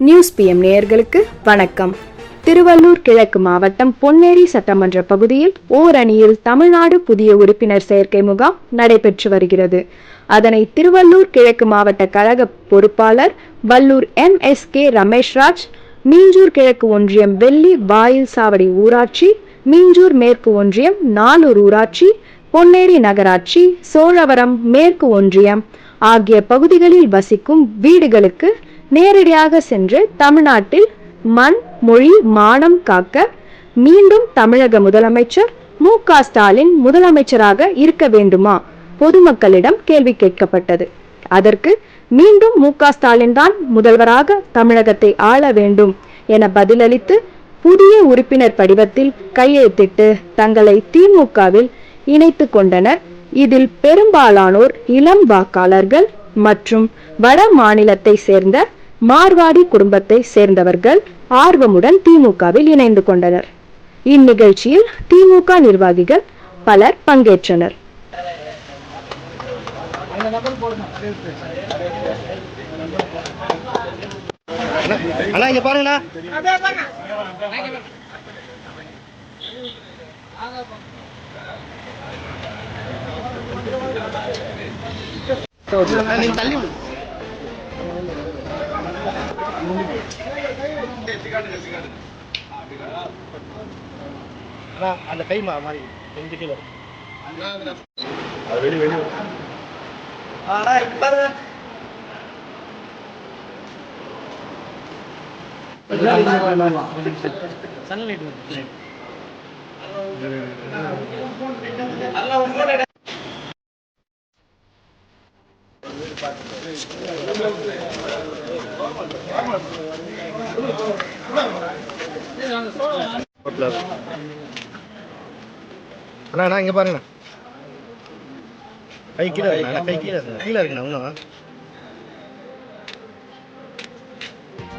News PM நேயர்களுக்கு வணக்கம். திருவள்ளூர் கிழக்கு மாவட்டம் பொன்னேரி சட்டமன்ற பகுதியில் ஓரணியில் தமிழ்நாடு புதிய உறுப்பினர் சேர்க்கை முகாம் நடைபெற்று வருகிறது. அதனை திருவள்ளூர் கிழக்கு மாவட்ட கழக பொறுப்பாளர் Vallur M. S. K. Rameshraj Minjur கிழக்கு ஒன்றியம் வெள்ளி வாயில் சாவடி ஊராட்சி மீஞ்சூர் மேற்கு ஒன்றியம் நாலூர் ஊராட்சி பொன்னேரி நகராட்சி சோழவரம் மேற்கு ஒன்றியம் ஆகிய பகுதிகளில் வசிக்கும் வீடுகளுக்கு நேரடியாக சென்று தமிழ்நாட்டில் மண் மொழி மானம் காக்க மீண்டும் தமிழக முதலமைச்சர் மு. க. ஸ்டாலின் முதலமைச்சராக இருக்க வேண்டுமா? பொதுமக்களிடம் கேள்வி கேட்கப்பட்டது. அதற்கு மீண்டும் மு. க. ஸ்டாலின் தான் முதல்வராக தமிழகத்தை ஆள வேண்டும் என பதிலளித்து புதிய உறுப்பினர் படிவத்தில் கையெழுத்திட்டு தங்களை திமுகவில் இணைத்து கொண்டனர். இதில் பெரும்பாலானோர் இளம் வாக்காளர்கள் மற்றும் வட மாநிலத்தை சேர்ந்த மார்வாடி குடும்பத்தை சேர்ந்தவர்கள் ஆர்வமுடன் திமுகவில் இணைந்து கொண்டனர். இந்நிகழ்ச்சியில் திமுக நிர்வாகிகள் பலர் பங்கேற்றனர். தள்ளி. அண்ணா, அந்த கை மாதிரி கொஞ்சம் கீழே ஆனா இப்ப சன்லைட் வந்து அண்ணா அண்ணா இங்க பாருங்கண்ணா. கை கீழே கை கீழே கீழே இருக்குண்ணா இன்னும்